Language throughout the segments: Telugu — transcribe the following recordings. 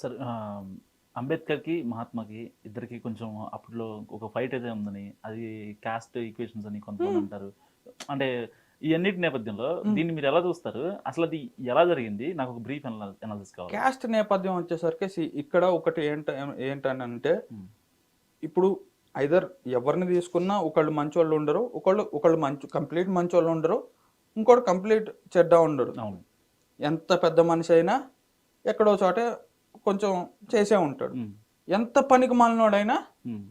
సార్ అంబేద్కర్కి మహాత్మాకి ఇద్దరికి కొంచెం అప్పట్లో ఒక ఫైట్ అయితే ఉందని అది కాస్ట్ ఈక్వేషన్స్ అని కొంతమంది అంటారు. అంటే ఈ అన్నిటి నేపథ్యంలో దీన్ని మీరు ఎలా చూస్తారు? అసలు అది ఎలా జరిగింది? నాకు ఒక బ్రీఫ్ అనాలిసిస్ కావాలి. క్యాస్ట్ నేపథ్యం వచ్చేసరికి ఇక్కడ ఒకటి ఏంట ఏంటని అంటే. ఇప్పుడు ఐదర్ ఎవరిని తీసుకున్నా ఒకళ్ళు మంచోళ్ళు ఉండరు ఒకళ్ళు ఒకళ్ళు మంచి కంప్లీట్ మంచోళ్ళు ఉండరు ఇంకోటి కంప్లీట్ చెడ్డ ఉండరు అవును. ఎంత పెద్ద మనిషి అయినా ఎక్కడో చోట కొంచెం చేసే ఉంటాడు. ఎంత పనికి మాలినోడైనా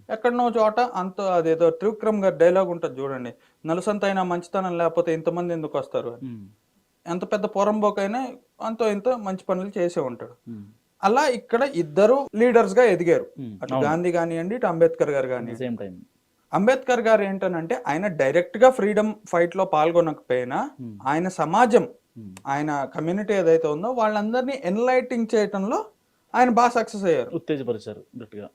ఎక్కడనో చోట అంత అదేదో త్రివిక్రమ్ గారి డైలాగ్ ఉంటుంది చూడండి. నలుసంత అయినా మంచితనం లేకపోతే ఇంతమంది ఎందుకు వస్తారు? ఎంత పెద్ద పొరంబోకైనా అంతో ఇంత మంచి పనులు చేసే ఉంటాడు. అలా ఇక్కడ ఇద్దరు లీడర్స్గా ఎదిగారు. అటు. గాంధీ కానివ్వండి ఇటు అంబేద్కర్ గారు కానివ్వండి. టైం అంబేద్కర్ గారు ఏంటనంటే ఆయన డైరెక్ట్గా ఫ్రీడమ్ ఫైట్లో పాల్గొనకపోయినా ఆయన సమాజం ఆయన కమ్యూనిటీ ఏదైతే ఉందో వాళ్ళందరినీ ఎన్లైటింగ్ చేయటంలో ఆయన బాగా సక్సెస్ అయ్యారు. ఉత్తేజపరిచారు గట్టిగా.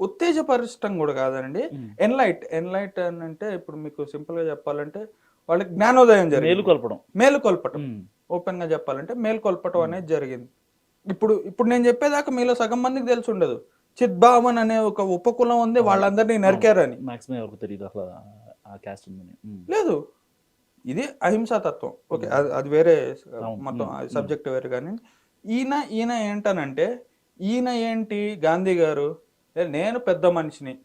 ఉత్తేజపరచడం కూడా కాదండి. ఎన్లైట్ ఎన్లైట్ అని అంటే ఇప్పుడు మీకు సింపుల్గా చెప్పాలంటే వాళ్ళకి జ్ఞానోదయం జరిగింది. కొలపడం మేలుకొల్పటం. ఓపెన్గా చెప్పాలంటే మేల్కొల్పటం అనేది జరిగింది. ఇప్పుడు ఇప్పుడు నేను చెప్పేదాకా మీలో సగం మందికి తెలిసి ఉండదు. చిద్భావన్ అనే ఒక ఉపకులం ఉంది వాళ్ళందరినీ నరికారని. లేదు. ఇది అహింసా తత్వం. ఓకే అది వేరే. మొత్తం సబ్జెక్ట్ వేరే కానీ ఈయన ఈయన ఏంటనంటే ఈయన ఏంటి గాంధీ గారు? "ఏ, నేను పెద్ద మనిషిని.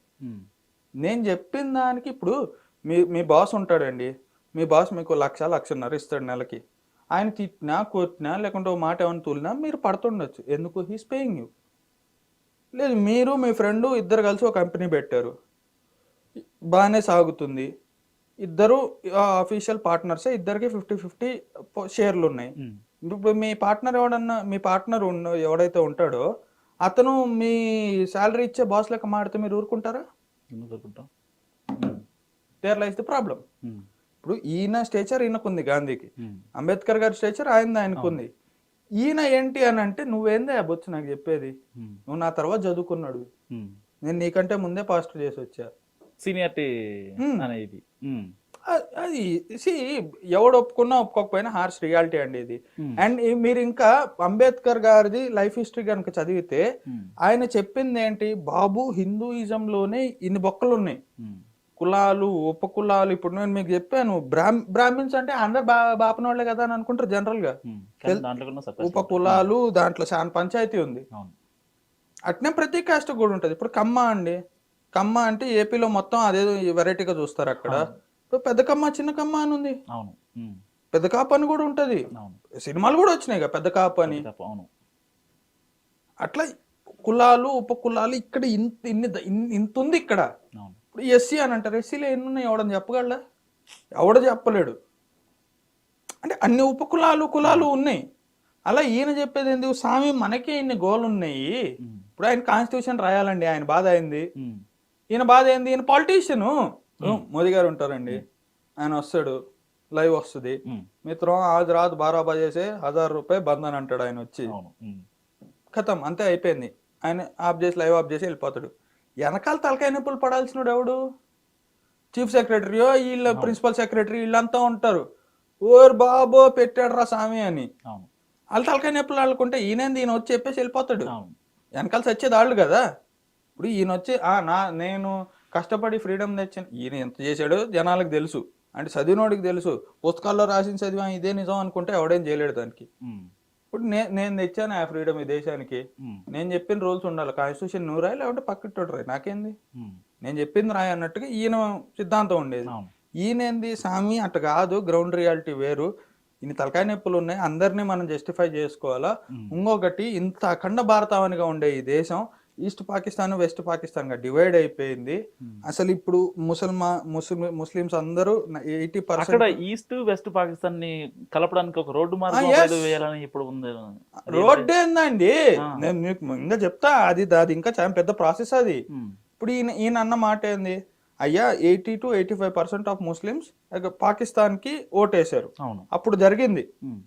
నేను చెప్పిన దానికి ఇప్పుడు మీ మీ బాస్ ఉంటాడండి. మీ బాస్ మీకు లక్ష లక్షన్నర ఇస్తాడు నెలకి. ఆయన తిట్టినా కొట్టినా లేకుంటే ఒక మాట ఏమైనా తూలినా మీరు పడుతుండొచ్చు. ఎందుకు? హీస్ పేయింగ్ యూ లేదు మీరు మీ ఫ్రెండ్ ఇద్దరు కలిసి ఒక కంపెనీ పెట్టారు. బాగానే సాగుతుంది. ఇద్దరు అఫీషియల్ పార్ట్నర్సే ఇద్దరికి ఫిఫ్టీ ఫిఫ్టీ షేర్లు ఉన్నాయి. ఇప్పుడు మీ పార్ట్నర్ ఎవడన్నా మీ పార్ట్నర్ ఎవడైతే ఉంటాడో అతను మీ శాలరీ ఇచ్చే బాస్ లెక్క మాడితే మీరు ఊరుకుంటారా? దేర్ లైస్ ది ప్రాబ్లం ఇప్పుడు ఈయన స్టేచర్ ఈయనకుంది గాంధీకి. ఉమ్, అంబేద్కర్ గారి స్టేచర్ ఆయన ఆయనకుంది. ఈయన ఏంటి అని అంటే నువ్వేందే ఆ బొచ్చు నాకు చెప్పేది? ఉమ్, నువ్వు నా తర్వాత చదువుకున్నాడు. ఉమ్. నేను నీకంటే ముందే పాస్టర్ చేసి వచ్చా. సీనియారిటీ. అనేది. అది సి ఎవడు ఒప్పుకున్నా ఒప్పుకోకపోయినా హార్ష్ రియాలిటీ అండి ఇది. అండ్ మీరు ఇంకా అంబేద్కర్ గారిది లైఫ్ హిస్టరీ కనుక చదివితే ఆయన చెప్పింది ఏంటి బాబు హిందూయిజంలోనే ఇన్ని బొక్కలు ఉన్నాయి కులాలు ఉపకులాలు ఇప్పుడు నేను మీకు చెప్పాను బ్రాహ్మ బ్రాహ్మిన్స్ అంటే అందరు బా బాపనోళ్ళే కదా అని అనుకుంటారు జనరల్గా ఉమ్. కానీ దాంట్లో చాలా పంచాయతీ ఉంది. అట్నే ప్రతి కాస్ట్ కూడా ఉంటుంది. ఇప్పుడు కమ్మ అండి. కమ్మ అంటే ఏపీలో మొత్తం అదేదో వెరైటీగా చూస్తారు అక్కడ. పెద్ద కమ్మ చిన్న కమ్మ అని ఉంది. అవును. పెద్ద కాపు అని కూడా ఉంటది. సినిమాలు కూడా వచ్చినాయి కదా పెద్ద కాపు అని. అవును. అట్లా కులాలు ఉపకులాలు ఇక్కడ ఇంత ఇన్ని ఇంత ఉంది ఇక్కడ. ఇప్పుడు ఎస్సీ అని అంటారు. ఎస్సీలో ఎన్ని ఉన్నాయి ఎవడని చెప్పగలరా ఎవడ చెప్పలేడు. అంటే అన్ని ఉపకులాలు కులాలు ఉన్నాయి. అలా ఈయన చెప్పేది ఎందుకు స్వామి మనకే ఇన్ని గోలు ఉన్నాయి ఇప్పుడు ఆయన కాన్స్టిట్యూషన్ రాయాలండి ఆయన బాధ అయింది ఈయన బాధ ఏంది? ఈయన పాలిటీషియను. మోదీ గారు ఉంటారండి. ఆయన వస్తాడు లైవ్ వస్తుంది. మిత్రం ఆజ్ రాత్ బారా బజేసే హజార్ రూపాయి బంధన్ అంటాడు ఆయన వచ్చి. ఖతం అంతే అయిపోయింది. ఆయన ఆఫ్ చేసి లైవ్ ఆఫ్ చేసి వెళ్ళిపోతాడు. వెనకాల తలకాయ నొప్పులు పడాల్సినోడు ఎవడు? చీఫ్ సెక్రటరీయో వీళ్ళ ప్రిన్సిపల్ సెక్రటరీ వీళ్ళంతా ఉంటారు. ఓర్ బాబో పెట్టాడు రా స్వామి అని వాళ్ళ తలకాయ నొప్పులు వాళ్ళకుంటే ఈయనేంది ఈయన వచ్చి చెప్పేసి వెళ్ళిపోతాడు. వెనకాల చచ్చేది వాళ్ళు కదా. ఇప్పుడు ఈయన వచ్చి ఆ నా నేను కష్టపడి ఫ్రీడమ్ తెచ్చాను ఈయన ఎంత చేశాడో జనాలకు తెలుసు. అంటే చదివినోడికి తెలుసు. పుస్తకాల్లో రాసిన చదివా ఇదే నిజం అనుకుంటే ఎవడేం చేయలేడు దానికి. ఇప్పుడు నే- నేను తెచ్చాను ఆ ఫ్రీడమ్ ఈ దేశానికి. నేను చెప్పిన రూల్స్ ఉండాలి. కాన్స్టిట్యూషన్ నువ్వు రాయి లేకుంటే పక్కటోడు రాయి నాకేంది? నేను చెప్పింది రాయి అన్నట్టుగా ఈయన సిద్ధాంతం ఉండేది. ఈయనేంది? స్వామి అట్ట కాదు. గ్రౌండ్ రియాలిటీ వేరు. ఇన్ని తలకాయ నొప్పులు ఉన్నాయి. అందరినీ మనం జస్టిఫై చేసుకోవాలా? ఇంకొకటి ఇంత అఖండ భారతావనిగా ఉండే ఈ దేశం ఈస్ట్ పాకిస్తాన్ వెస్ట్ పాకిస్తాన్గా డివైడ్ అయిపోయింది. ఉమ్. అసలు ఇప్పుడు ముసల్మా ముస్లిం ముస్లిమ్స్ అందరూ ఎయిటీ అక్కడ పర్సెంట్ ఈస్ట్ వెస్ట్ పాకిస్తాన్ని కలపడానికి ఒక రోడ్డు మార్గం వేయాలని ఇప్పుడు ఉంది. రోడ్డు ఏందండి. నేను మీకు ఇంకా చెప్తా అది అది ఇంకా చాలా పెద్ద ప్రాసెస్ అది. ఉమ్, ఇప్పుడు ఈయన ఈయన అన్న మాట ఏంది? అయ్యా eighty two eighty five percent of Muslims పాకిస్తాన్కి ఓటేశారు. అవును. అప్పుడు జరిగింది. ఉమ్,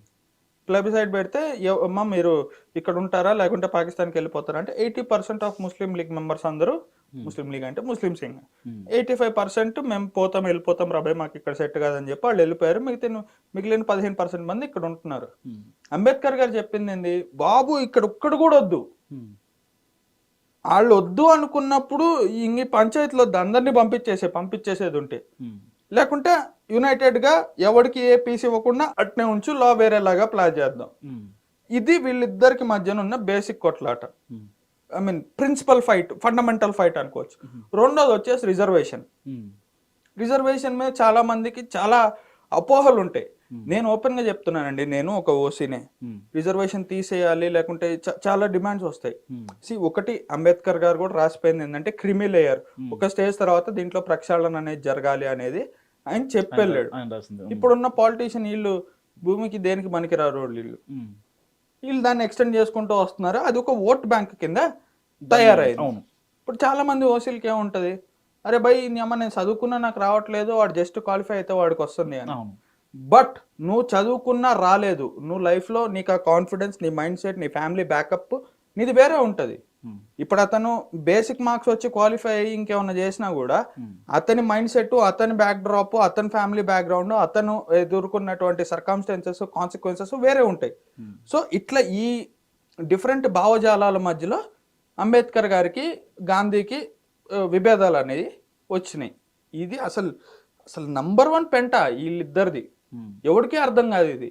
ప్లబిసైడ్ పెడితే అమ్మా మీరు ఇక్కడ ఉంటారా? లేకుంటే పాకిస్తాన్కి వెళ్ళిపోతారా? అంటే eighty percent of Muslim league members అందరూ ముస్లిం లీగ్ అంటే ముస్లిం సింగ్. ఎయిటీ ఫైవ్ పర్సెంట్ మేము పోతాం వెళ్ళిపోతాం రాబాయ్ మాకు ఇక్కడ సెట్ కాదని చెప్పి వాళ్ళు వెళ్ళిపోయారు. మిగతా మిగిలిన పదిహేను పర్సెంట్ మంది ఇక్కడ ఉంటున్నారు. అంబేద్కర్ గారు చెప్పింది ఏంది? బాబు ఇక్కడ ఒక్కడు కూడా వద్దు. వాళ్ళు వద్దు అనుకున్నప్పుడు ఇంక పంచాయతీలో అందరినీ పంపించేసే పంపించేసేది ఉంటే. లేకుంటే యునైటెడ్గా ఎవరికి ఏ పీస్ ఇవ్వకుండా అట్నే ఉంచు లా వేరేలాగా ప్లాన్ చేద్దాం. ఇది వీళ్ళిద్దరికి మధ్యన ఉన్న బేసిక్ కొట్లాట. I mean principle fight fundamental fight అనుకోవచ్చు. రెండోది వచ్చేసి రిజర్వేషన్ రిజర్వేషన్ మీద చాలా మందికి చాలా అపోహలు ఉంటాయి. నేను ఓపెన్గా చెప్తున్నానండి నేను ఒక ఓసీనే. రిజర్వేషన్ తీసేయాలి లేకుంటే చాలా డిమాండ్స్ వస్తాయి. సి ఒకటి అంబేద్కర్ గారు కూడా రాసిపోయింది ఏంటంటే క్రిమి లేయర్ ఒక స్టేజ్ తర్వాత దీంట్లో ప్రక్షాళన అనేది జరగాలి అనేది ఆయన రాసింది. ఉమ్, ఇప్పుడున్న పాలిటీషియన్ వీళ్ళు భూమికి దేనికి పనికిరారు వీళ్ళు వీళ్ళు? దాన్ని ఎక్స్టెండ్ చేసుకుంటూ వస్తున్నారు? అది ఒక ఓట్ బ్యాంక్ కింద తయారైంది. ఇప్పుడు చాలా మంది ఓసీలకి ఏముంటది? అరే భయ్ అమ్మ నేను చదువుకున్నా నాకు రావట్లేదు వాడు జస్ట్ క్వాలిఫై అయితే వాడికి వస్తుంది అని. బట్ నువ్వు చదువుకున్నా రాలేదు. నువ్వు లైఫ్లో నీకు ఆ కాన్ఫిడెన్స్ నీ మైండ్ సెట్ నీ ఫ్యామిలీ బ్యాకప్ నీది వేరే ఉంటుంది. ఇప్పుడు అతను బేసిక్ మార్క్స్ వచ్చి క్వాలిఫై అయ్యి ఇంకేమన్నా చేసినా కూడా ఉమ్, అతని మైండ్ సెట్ అతని బ్యాక్ డ్రాప్ అతని ఫ్యామిలీ బ్యాక్గ్రౌండ్ అతను ఎదుర్కొన్నటువంటి సర్కమ్స్టెన్సెస్ కాన్సిక్వెన్సెస్ వేరే ఉంటాయి. సో ఇట్లా ఈ డిఫరెంట్ భావజాలాల మధ్యలో అంబేద్కర్ గారికి గాంధీకి విభేదాలు అనేవి వచ్చినాయి. ఇది అసలు అసలు నంబర్ వన్ పెంట వీళ్ళిద్దరిది. ఎవరికీ అర్థం కాదు ఇది.